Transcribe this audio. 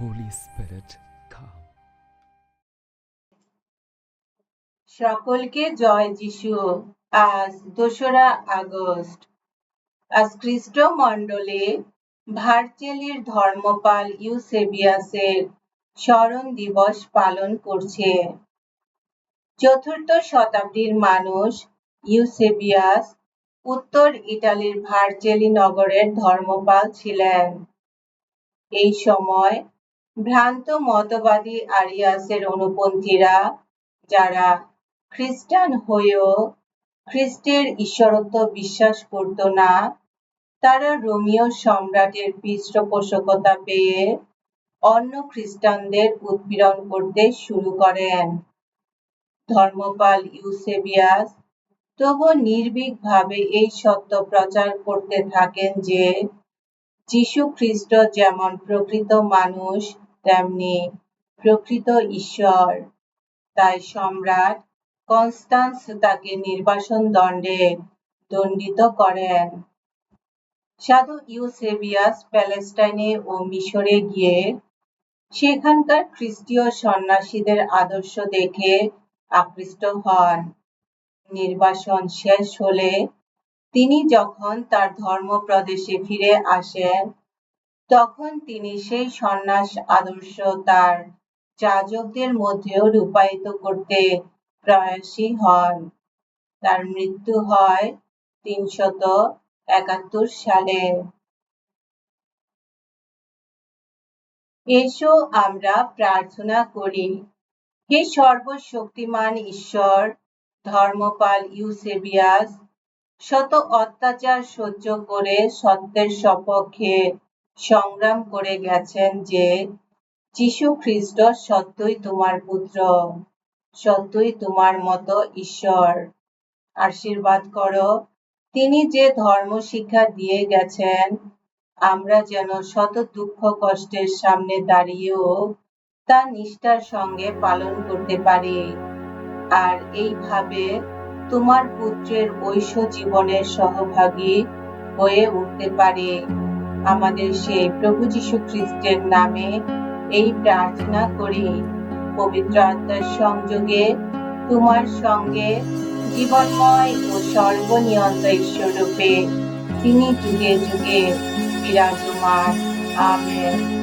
Holy Spirit, come. সকলকে জয় যিশু। আজ দোসরা আগস্ট। আজ খ্রিস্ট মণ্ডলে ভার্চেলির ধর্মপাল ইউসেবিয়াসের স্মরণ দিবস পালন করছে। চতুর্থ শতাব্দীর মানুষ ইউসেবিয়াস উত্তর ইটালির ভার্চেলি নগরের ধর্মপাল ছিলেন। এই সময় ভ্রান্ত মতবাদী আরিয়াসের অনুপন্থীরা, যারা খ্রিস্টান হয়েও খ্রিস্টের ঈশ্বরত্ব বিশ্বাস করত না, তারা রোমীয় সম্রাটের পৃষ্ঠপোষকতা পেয়ে অন্য খ্রিস্টানদের উৎপীড়ন করতে শুরু করেন। ধর্মপাল ইউসেবিয়াস তবু নির্ভীকভাবে এই সত্য প্রচার করতে থাকেন যে যীশু খ্রিস্ট যেমন প্রকৃত মানুষ তেমনি প্রকৃত ঈশ্বর। তাই সম্রাট কনস্টান্স তাকে নির্বাসন দণ্ডে দণ্ডিত করেন। সাধু ইউসেবিয়াস প্যালেস্টাইনে ও মিশরে গিয়ে সেখানকার খ্রিস্টীয় সন্ন্যাসীদের আদর্শ দেখে আকৃষ্ট হন। নির্বাসন শেষ হলে তিনি যখন তার ধর্ম প্রদেশে ফিরে আসেন তখন তিনি সেই সন্ন্যাস আদর্শ তার যাজকদের মধ্যেও রূপায়িত করতে প্রয়াসী হন। তার মৃত্যু হয় তিনশত একাত্তর সালে। এসো আমরা প্রার্থনা করি, হে সর্বশক্তিমান ঈশ্বর, ধর্মপাল ইউসেবিয়াস, শত অত্যাচার সহ্য করে সত্যের সপক্ষে সংগ্রাম করে গেছেন যে, যীশু খ্রিস্ট সত্যই তোমার পুত্র, সত্যই তোমার মতো ঈশ্বর। আশীর্বাদ করো। তিনি যে ধর্ম শিক্ষা দিয়ে গেছেন, আমরা যেন শত দুঃখ কষ্টের সামনে দাঁড়িয়েও তা নিষ্ঠার সঙ্গে পালন করতে পারি। আর এইভাবে তোমার পুত্রের ঐশ্য জীবনের সহভাগী হয়ে উঠতে পারে। আমাদের সেই প্রভু যীশু খ্রিস্টের নামে এই প্রার্থনা করি। পবিত্র আত্মার সংযোগে, তোমার সঙ্গে জীবনময় ও সর্বনিয়ন্ত ঈশ্বর রূপে তিনি যুগে যুগে বিরাজমান। আমেন।